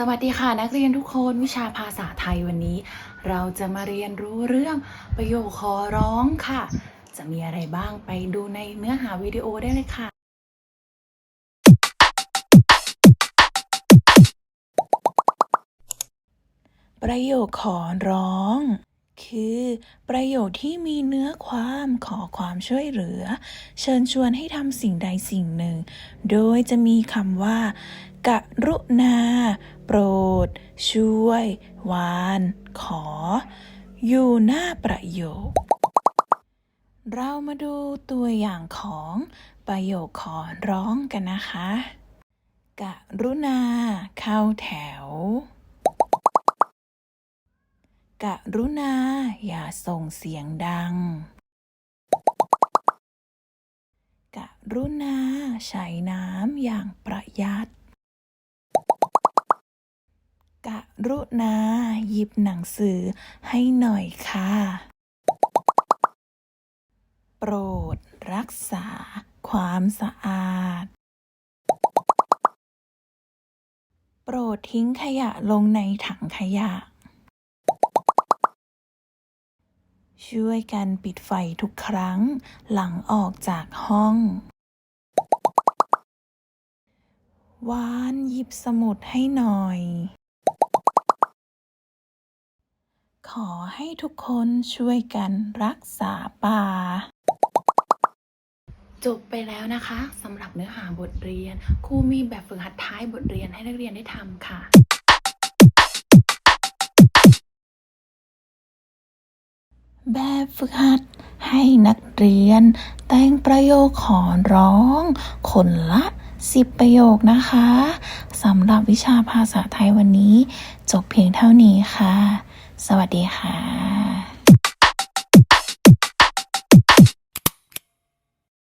สวัสดีค่ะนักเรียนทุกคนวิชาภาษาไทยวันนี้ เราจะมาเรียนรู้เรื่องประโยคขอร้องค่ะ จะมีอะไรบ้างไปดูในเนื้อหาวิดีโอได้เลยค่ะ ประโยคขอร้อง คือ ประโยคที่มีเนื้อความขอความช่วยเหลือ เชิญชวนให้ทำสิ่งใดสิ่งหนึ่ง โดยจะมีคำว่า กรุณา โปรด ช่วย วาน ขอ อยู่หน้าประโยค เรามาดูตัวอย่างของประโยคขอร้องกันนะคะ กะรุณา เข้าแถว กะรุณา อย่าส่งเสียงดังกรุณาใช้น้ำอย่างประหยัด รุณาหยิบหนังสือให้หน่อยค่ะ โปรดรักษาความสะอาด โปรดทิ้งขยะลงในถังขยะ ช่วยกันปิดไฟทุกครั้งหลังออกจากห้องวานหยิบสมุดให้หน่อย ข อให้ทุกคนช่วยกันรักษาป่า จบไปแล้วนะคะสำหรับเนื้อหาบทเรียนครูมีแบบฝึกหัดท้ายบทเรียนให้นักเรียนได้ทำค่ะแบบฝึกหัดให้นักเรียน แต่งประโยคขอร้อง คนละ10ประโยคนะคะสำหรับวิชาภาษาไทยวันนี้ จบเพียงเท่านี้ค่ะ สวัสดีค่ะ